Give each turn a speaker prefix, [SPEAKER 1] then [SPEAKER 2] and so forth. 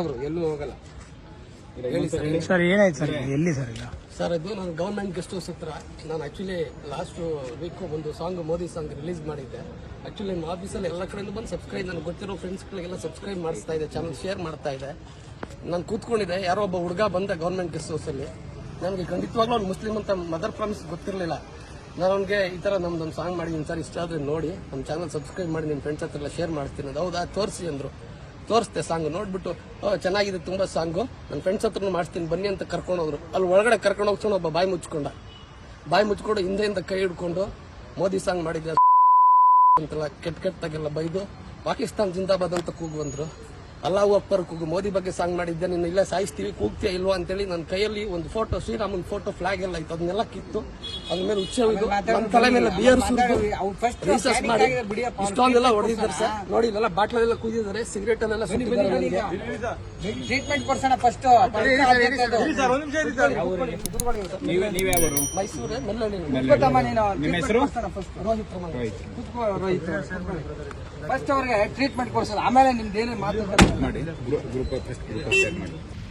[SPEAKER 1] ಅವರು ಎಲ್ಲೂ ಹೋಗಲ್ಲ.
[SPEAKER 2] ಸರ್ ಏನಾಯ್ತು ಸರ್? ಇದು? ಎಲ್ಲಿ ಸರ್ ಈಗ
[SPEAKER 1] ಸರ್ ಇದು ನಾನು ಗವರ್ಮೆಂಟ್ ಗೆಸ್ಟ್ ಹೌಸ್ ಹತ್ರ. ನಾನು ಆಕ್ಚುಲಿ ಲಾಸ್ಟ್ ವೀಕ್ ಒಂದು ಸಾಂಗ್ ಮೋದಿ ಸಾಂಗ್ ರಿಲೀಸ್ ಮಾಡಿದ್ದೆ. ಆಕ್ಚುಲಿ ನಮ್ಮ ಆಫೀಸಲ್ಲಿ ಎಲ್ಲ ಕಡೆಯಿಂದ ಬಂದು ಸಬ್ಸ್ಕ್ರೈಬ್ ನನಗೆ ಗೊತ್ತಿರೋ ಫ್ರೆಂಡ್ಸ್ಗಳಿಗೆಲ್ಲ ಸಬ್ಸ್ಕ್ರೈಬ್ ಮಾಡಿಸ್ತಾ ಇದೆ ಚಾನಲ್ ಶೇರ್ ಮಾಡ್ತಾ ಇದೆ. ನಾನು ಕೂತ್ಕೊಂಡಿದ್ದೆ ಯಾರೋ ಒಬ್ಬ ಹುಡುಗ ಬಂದ ಗೌರ್ಮೆಂಟ್ ಗೆಸ್ಟ್ ಹೌಸಲ್ಲಿ ನನಗೆ ಖಂಡಿತವಾಗ್ಲೂ ಅವ್ನು ಮುಸ್ಲಿಂ ಅಂತ ಮದರ್ ಪ್ರಾಮಿಸ್ ಗೊತ್ತಿರಲಿಲ್ಲ. ನಾನು ಅವ್ನಿಗೆ ಈ ಥರ ನಮ್ದೊಂದು ಸಾಂಗ್ ಮಾಡಿದ್ದೀನಿ ಸರ್ ಇಷ್ಟ ಆದರೆ ನೋಡಿ ನಮ್ಮ ಚಾನಲ್ ಸಬ್ಸ್ಕ್ರೈಬ್ ಮಾಡಿ ನಿಮ್ಮ ಫ್ರೆಂಡ್ಸ್ ಹತ್ರ ಎಲ್ಲ ಶೇರ್ ಮಾಡ್ತೀನಿ. ಅದು ಹೌದಾ? ತೋರಿಸಿ ಅಂದರು. ತೋರಿಸ್ದೆ ಸಾಂಗ್, ನೋಡ್ಬಿಟ್ಟು ಚೆನ್ನಾಗಿದೆ ತುಂಬಾ ಸಾಂಗು. ನನ್ನ ಫ್ರೆಂಡ್ಸ್ ಹತ್ರ ಮಾಡಿಸ್ತೀನಿ, ಬನ್ನಿ ಅಂತ ಕರ್ಕೊಂಡು ಹೋದ್ರು ಅಲ್ಲಿ ಒಳಗಡೆ ಕರ್ಕೊಂಡು ಹೋಗ್ಸೋಣ ಒಬ್ಬ ಬಾಯಿ ಮುಚ್ಕೊಂಡ. ಬಾಯಿ ಮುಚ್ಕೊಂಡು ಹಿಂದೆಯಿಂದ ಕೈ ಹಿಡ್ಕೊಂಡು, ಮೋದಿ ಸಾಂಗ್ ಮಾಡಿದ್ದೆ ಅಂತೆಲ್ಲ ಕೆಟ್ಟ ಕೆಟ್ಟಾಗೆಲ್ಲ ಬೈದು, ಪಾಕಿಸ್ತಾನ್ ಜಿಂದಾಬಾದ್ ಅಂತ ಕೂಗು ಬಂದ್ರು. ಅಲ್ಲಾಹು ಒಪ್ಪರ್ ಕೂಗು ಮೋದಿ ಬಗ್ಗೆ ಸಾಂಗ್ ಮಾಡಿದ್ದೆ ನಿನ್ನ ಇಲ್ಲೇ ಸಾಯಿಸ್ತೀವಿ ಕೂಗ್ತೀಯ ಇಲ್ವಾ ಅಂತೇಳಿ ನನ್ನ ಕೈಯಲ್ಲಿ ಒಂದು ಫೋಟೋ ಶ್ರೀರಾಮನ್ ಫೋಟೋ ಫ್ಲಾಗ್ ಎಲ್ಲ ಇತ್ತು. ಅದನ್ನೆಲ್ಲ ಕಿತ್ತು ಅದ್ರ ಮೇಲೆ ಹುಚ್ಚ ಇದು ನನ್ನ ತಲೆ ಮೇಲೆ ಬಿಯರ್ ರೀಸರ್ಚ್ ಮಾಡಿ ಇಷ್ಟೊಂದೆಲ್ಲ ಹೊಡೆದಿದ್ದಾರೆ ಸರ್ ನೋಡಿ ಇಲ್ಲೆಲ್ಲ ಬಾಟ್ಲೆಲ್ಲ ಕುದಿದ್ದಾರೆ ಸಿಗರೇಟ್ ಅಲ್ಲೆಲ್ಲ
[SPEAKER 3] ಟ್ರೀಟ್ಮೆಂಟ್ ಕೊಡ್ಸೋಣ ಫಸ್ಟ್
[SPEAKER 1] ಮೈಸೂರು? ಮೆಲ್ಲಣಿ
[SPEAKER 3] ನಿಮ್ಮ ಹೆಸರು?
[SPEAKER 1] ರೋಹಿತ್
[SPEAKER 3] ಫಸ್ಟ್ ಅವ್ರಿಗೆ ಟ್ರೀಟ್ಮೆಂಟ್ ಕೊಡ್ಸೋಣ. ಆಮೇಲೆ ನಿಮ್ದು ಏನೇ ಮಾತಾಡ್ತಾರೆ
[SPEAKER 4] ಮಾಡಿ. ಗ್ರೂಪ್ ಫಸ್ಟ್ ಗ್ರೂಪ್ ಮಾಡಿ.